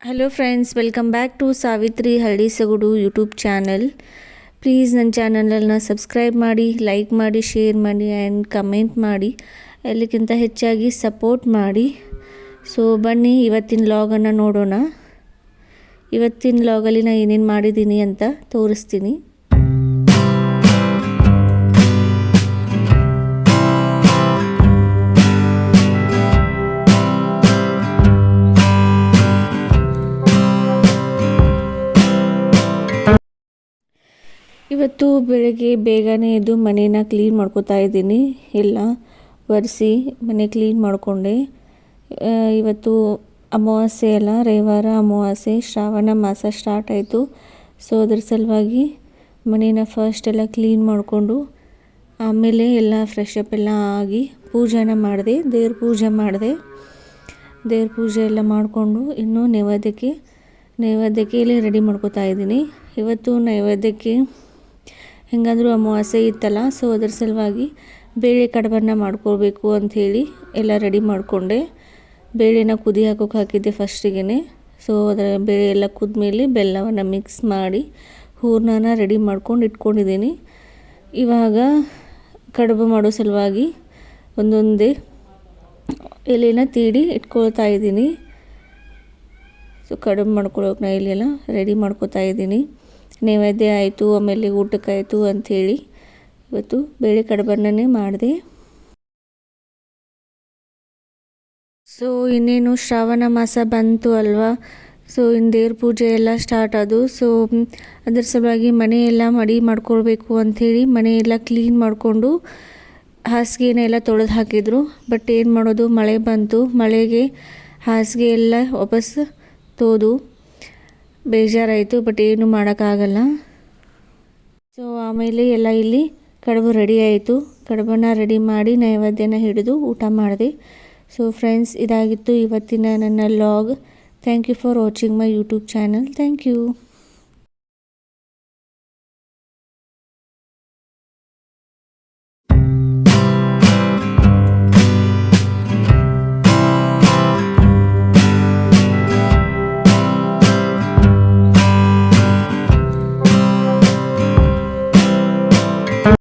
Hello friends welcome back to Savitri ಹಳ್ಳಿ ಸಗುಡು YouTube channel please ನನ್ನ ಚಾನಲನ್ನು ಸಬ್ಸ್ಕ್ರೈಬ್ ಮಾಡಿ ಲೈಕ್ ಮಾಡಿ ಶೇರ್ ಮಾಡಿ ಆ್ಯಂಡ್ ಕಮೆಂಟ್ ಮಾಡಿ. ಎಲ್ಲಕ್ಕಿಂತ ಹೆಚ್ಚಾಗಿ ಸಪೋರ್ಟ್ ಮಾಡಿ. ಸೊ ಬನ್ನಿ, ಇವತ್ತಿನ ಲಾಗನ್ನು ನೋಡೋಣ. ಇವತ್ತಿನ ಲಾಗಲ್ಲಿ ನಾನು ಏನೇನು ಮಾಡಿದ್ದೀನಿ ಅಂತ ತೋರಿಸ್ತೀನಿ. ಇವತ್ತು ಬೆಳಗ್ಗೆ ಬೇಗನೆ ಎದ್ದು ಮನೇನ ಕ್ಲೀನ್ ಮಾಡ್ಕೋತಾ ಇದ್ದೀನಿ. ಎಲ್ಲ ಒರೆಸಿ ಮನೆ ಕ್ಲೀನ್ ಮಾಡಿಕೊಂಡೆ. ಇವತ್ತು ಅಮಾವಾಸ್ಯೆ ಅಲ್ಲ, ರವಿವಾರ ಅಮಾವಾಸ್ಯೆ, ಶ್ರಾವಣ ಮಾಸ ಸ್ಟಾರ್ಟ್ ಆಯಿತು. ಸೊ ಅದ್ರ ಸಲುವಾಗಿ ಮನೇನ ಫಸ್ಟ್ ಎಲ್ಲ ಕ್ಲೀನ್ ಮಾಡಿಕೊಂಡು ಆಮೇಲೆ ಎಲ್ಲ ಫ್ರೆಶ್ ಅಪ್ ಎಲ್ಲ ಆಗಿ ಪೂಜೆನ ಮಾಡಿದೆ. ದೇವ್ರ ಪೂಜೆ ಮಾಡಿದೆ. ದೇವ್ರ ಪೂಜೆ ಎಲ್ಲ ಮಾಡಿಕೊಂಡು ಇನ್ನೂ ನೈವೇದ್ಯಕ್ಕೆ ನೈವೇದ್ಯಕ್ಕೆ ಇಲ್ಲಿ ರೆಡಿ ಮಾಡ್ಕೋತಾ ಇದ್ದೀನಿ. ಇವತ್ತು ನೈವೇದ್ಯಕ್ಕೆ ಹೆಂಗಂದ್ರೂ ಅಮಾವಾಸ್ಯೆ ಇತ್ತಲ್ಲ ಸೊ ಅದ್ರ ಸಲುವಾಗಿ ಬೇಳೆ ಕಡುಬನ್ನು ಮಾಡ್ಕೊಳ್ಬೇಕು ಅಂಥೇಳಿ ಎಲ್ಲ ರೆಡಿ ಮಾಡಿಕೊಂಡೆ. ಬೇಳೆನ ಕುದಿ ಹಾಕೋಕೆ ಹಾಕಿದ್ದೆ ಫಸ್ಟಿಗೆ ಸೊ ಅದರ ಬೇಳೆ ಎಲ್ಲ ಕುದ್ಮೇಲೆ ಬೆಲ್ಲವನ್ನು ಮಿಕ್ಸ್ ಮಾಡಿ ಹೂರ್ಣನ ರೆಡಿ ಮಾಡ್ಕೊಂಡು ಇಟ್ಕೊಂಡಿದ್ದೀನಿ. ಇವಾಗ ಕಡುಬು ಮಾಡೋ ಸಲುವಾಗಿ ಒಂದೊಂದೇ ಎಲೆನ ತೀಡಿ ಇಟ್ಕೊಳ್ತಾ ಇದ್ದೀನಿ. ಸೊ ಕಡುಬು ಮಾಡ್ಕೊಳ್ಳೋಕೆ ನಾ ಇಲ್ಲೆಲ್ಲ ರೆಡಿ ಮಾಡ್ಕೋತಾ ಇದ್ದೀನಿ. ನೈವೇದ್ಯ ಆಯಿತು, ಆಮೇಲೆ ಊಟಕ್ಕಾಯಿತು ಅಂಥೇಳಿ ಇವತ್ತು ಬೇಳೆ ಕಡಬನ್ನೇ ಮಾಡಿದೆ. ಸೊ ಇನ್ನೇನು ಶ್ರಾವಣ ಮಾಸ ಬಂತು ಅಲ್ವಾ? ಸೊ ಇನ್ನು ದೇವ್ರ ಪೂಜೆ ಎಲ್ಲ ಸ್ಟಾರ್ಟ್ ಅದು. ಸೊ ಅದ್ರ ಸಲುವಾಗಿ ಮನೆಯೆಲ್ಲ ಮಡಿ ಮಾಡ್ಕೊಳ್ಬೇಕು ಅಂಥೇಳಿ ಮನೆಯೆಲ್ಲ ಕ್ಲೀನ್ ಮಾಡಿಕೊಂಡು ಹಾಸಿಗೆನೆಲ್ಲ ತೊಳೆದು ಹಾಕಿದರು. ಬಟ್ ಏನು ಮಾಡೋದು? ಮಳೆ ಬಂತು. ಮಳೆಗೆ ಹಾಸಿಗೆ ಎಲ್ಲ ವಾಪಸ್ ತೋದು. ಬೇಜಾರಾಯಿತು ಬಟ್ ಏನು ಮಾಡೋಕ್ಕಾಗಲ್ಲ. ಸೊ ಆಮೇಲೆ ಎಲ್ಲ ಇಲ್ಲಿ ಕಡುಬು ರೆಡಿ ಆಯಿತು. ಕಡುಬನ್ನು ರೆಡಿ ಮಾಡಿ ನೈವೇದ್ಯನ ಹಿಡಿದು ಊಟ ಮಾಡಿದೆ. ಸೊ ಫ್ರೆಂಡ್ಸ್ ಇದಾಗಿತ್ತು ಇವತ್ತಿನ ನನ್ನ log thank you for watching my YouTube channel thank you